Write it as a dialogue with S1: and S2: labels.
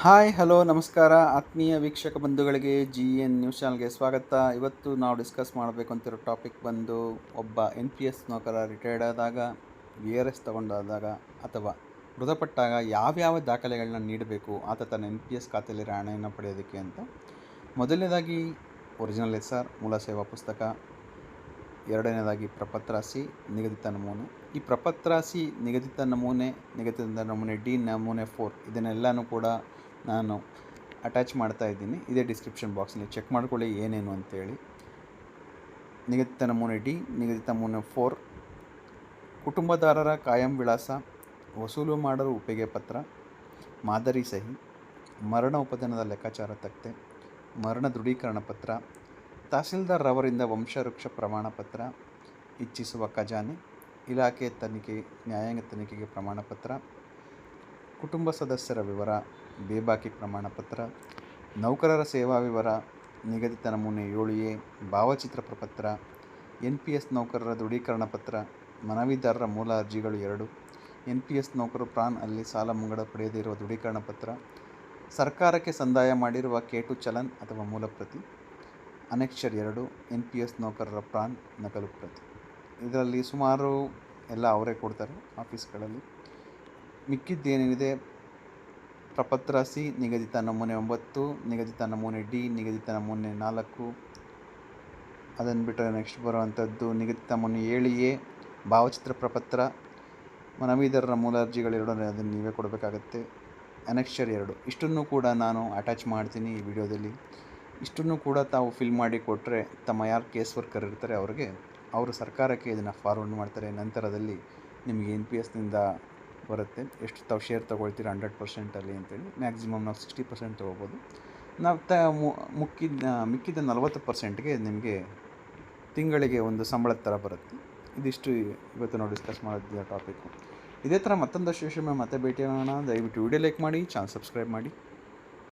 S1: Hi, hello, ನಮಸ್ಕಾರ. ಆತ್ಮೀಯ ವೀಕ್ಷಕ ಬಂಧುಗಳಿಗೆ ಜಿ ಎನ್ ನ್ಯೂಸ್ ಚಾನಲ್ಗೆ ಸ್ವಾಗತ. ಇವತ್ತು ನಾವು ಡಿಸ್ಕಸ್ ಮಾಡಬೇಕು ಅಂತಿರೋ ಟಾಪಿಕ್ ಬಂದು ಒಬ್ಬ ಎನ್ ಪಿ ಎಸ್ ನೌಕರ ರಿಟೈರ್ಡ್ ಆದಾಗ, ವಿ ಆರ್ ಎಸ್ ತಗೊಂಡಾದಾಗ ಅಥವಾ ಮೃತಪಟ್ಟಾಗ ಯಾವ್ಯಾವ ದಾಖಲೆಗಳನ್ನ ನೀಡಬೇಕು, ಆತ ತನ್ನ ಎನ್ ಪಿ ಎಸ್ ಖಾತೆಯಲ್ಲಿ ಹಣೆಯನ್ನು ಪಡೆಯೋದಕ್ಕೆ ಅಂತ. ಮೊದಲನೇದಾಗಿ ಒರಿಜಿನಲ್ ಎಸ್ ಆರ್ ಮೂಲ ಸೇವಾ ಪುಸ್ತಕ. ಎರಡನೇದಾಗಿ ಪ್ರಪತ್ರ ಸಿ ನಿಗದಿತ ನಮೂನೆ. ಈ ಪ್ರಪತ್ರ ಸಿ ನಿಗದಿತ ನಮೂನೆ ನಿಗದಿತ ನಮೂನೆ ಡಿ, ನಮೂನೆ ಫೋರ್ ಇದನ್ನೆಲ್ಲನೂ ಕೂಡ ನಾನು ಅಟ್ಯಾಚ್ ಮಾಡ್ತಾ ಇದ್ದೀನಿ. ಇದೇ ಡಿಸ್ಕ್ರಿಪ್ಷನ್ ಬಾಕ್ಸಲ್ಲಿ ಚೆಕ್ ಮಾಡ್ಕೊಳ್ಳಿ ಏನೇನು ಅಂತೇಳಿ. ನಿಗದಿತ ನಮೂನೆ ಡಿ ನಿಗದಿತ ನಮೂನೆ ಫೋರ್ ಕುಟುಂಬದಾರರ ಕಾಯಂ ವಿಳಾಸ, ವಸೂಲು ಮಾಡಲು ಒಪ್ಪಿಗೆ ಪತ್ರ, ಮಾದರಿ ಸಹಿ, ಮರಣ ಉಪದನದ ಲೆಕ್ಕಾಚಾರ ತಕ್ತೆ, ಮರಣ ದೃಢೀಕರಣ ಪತ್ರ ತಹಸೀಲ್ದಾರ್ ರವರಿಂದ ವಂಶವೃಕ್ಷ ಪ್ರಮಾಣ ಪತ್ರ, ಇಚ್ಛಿಸುವ ಖಜಾನೆ, ಇಲಾಖೆ ತನಿಖೆ, ನ್ಯಾಯಾಂಗ ತನಿಖೆಗೆ ಪ್ರಮಾಣ ಪತ್ರ, ಕುಟುಂಬ ಸದಸ್ಯರ ವಿವರ ಬೇಬಾಕಿ ಪ್ರಮಾಣ ಪತ್ರ ನೌಕರರ ಸೇವಾ ವಿವರ, ನಿಗದಿತ ನಮೂನೆ ಏಳು ಎ ಭಾವಚಿತ್ರ ಪ್ರಪತ್ರ ಎನ್ ಪಿ ಎಸ್ ನೌಕರರ ದೃಢೀಕರಣ ಪತ್ರ, ಮನವಿದಾರರ ಮೂಲ ಅರ್ಜಿಗಳು ಎರಡು ಎನ್ ಪಿ ಎಸ್ ನೌಕರರು ಪ್ರಾನ್ ಅಲ್ಲಿ ಸಾಲ ಮುಂಗಡ ಪಡೆಯದಿರುವ ದೃಢೀಕರಣ ಪತ್ರ, ಸರ್ಕಾರಕ್ಕೆ ಸಂದಾಯ ಮಾಡಿರುವ ಕೇಟು ಚಲನ್ ಅಥವಾ ಮೂಲ ಪ್ರತಿ, ಅನೆಕ್ಷರ್ ಎರಡು ಎನ್ ಪಿ ಎಸ್ ನೌಕರರ ಪ್ರಾನ್ ನಕಲು ಪ್ರತಿ. ಇದರಲ್ಲಿ ಸುಮಾರು ಎಲ್ಲ ಅವರೇ ಕೊಡ್ತಾರೆ ಆಫೀಸ್ಗಳಲ್ಲಿ. ಮಿಕ್ಕಿದ್ದೇನಿದೆ ಪ್ರಪತ್ರ ಸಿ, ನಿಗದಿತ ನಮೂನೆ ಒಂಬತ್ತು, ನಿಗದಿತ ನಮೂನೆ ಡಿ, ನಿಗದಿತ ನಮೂನೆ ನಾಲ್ಕು. ಅದನ್ನು ಬಿಟ್ಟರೆ ನೆಕ್ಸ್ಟ್ ಬರುವಂಥದ್ದು ನಿಗದಿತ ನಮೂನೆ ಏಳು ಎ, ಭಾವಚಿತ್ರ ಪ್ರಪತ್ರ. ಮನವಿದಾರರ ಮೂಲ ಅರ್ಜಿಗಳು ಅರ್ಜಿಗಳೆರಡು ಅದನ್ನು ನೀವೇ ಕೊಡಬೇಕಾಗತ್ತೆ. ಅನೆಕ್ಷರ್ ಎರಡು. ಇಷ್ಟನ್ನು ಕೂಡ ನಾನು ಅಟ್ಯಾಚ್ ಮಾಡ್ತೀನಿ ಈ ವಿಡಿಯೋದಲ್ಲಿ. ಇಷ್ಟನ್ನು ಕೂಡ ತಾವು ಫಿಲ್ ಮಾಡಿ ಕೊಟ್ಟರೆ ತಮ್ಮ ಯಾರು ಕೇಸ್ ವರ್ಕರ್ ಇರ್ತಾರೆ ಅವ್ರಿಗೆ, ಅವರು ಸರ್ಕಾರಕ್ಕೆ ಇದನ್ನು ಫಾರ್ವರ್ಡ್ ಮಾಡ್ತಾರೆ. ನಂತರದಲ್ಲಿ ನಿಮಗೆ ಎನ್ ಪಿ ಎಸ್ನಿಂದ ಬರುತ್ತೆ. ಎಷ್ಟು ತಾವು ಶೇರ್ ತೊಗೊಳ್ತೀರ ಹಂಡ್ರೆಡ್ ಪರ್ಸೆಂಟಲ್ಲಿ ಅಂತೇಳಿ. ಮ್ಯಾಕ್ಸಿಮಮ್ ನಾವು ಸಿಕ್ಸ್ಟಿ ಪರ್ಸೆಂಟ್ ತೊಗೋಬೋದು ನಾವು ತ ಮುಕ್ಕಿದ, ಮಿಕ್ಕಿದ ನಲವತ್ತು ಪರ್ಸೆಂಟ್ಗೆ ನಿಮಗೆ ತಿಂಗಳಿಗೆ ಒಂದು ಸಂಬಳದ ಥರ ಬರುತ್ತೆ. ಇದಿಷ್ಟು ಇವತ್ತು ನಾವು ಡಿಸ್ಕಸ್ ಮಾಡಿದ್ದ ಟಾಪಿಕ್ಕು ಇದೇ ಥರ ಮತ್ತೊಂದಷ್ಟು ವಿಷಯ ಮತ್ತೆ ಭೇಟಿ ಆಗೋಣ. ದಯವಿಟ್ಟು ವಿಡಿಯೋ ಲೈಕ್ ಮಾಡಿ ಚಾನಲ್ ಸಬ್ಸ್ಕ್ರೈಬ್ ಮಾಡಿ.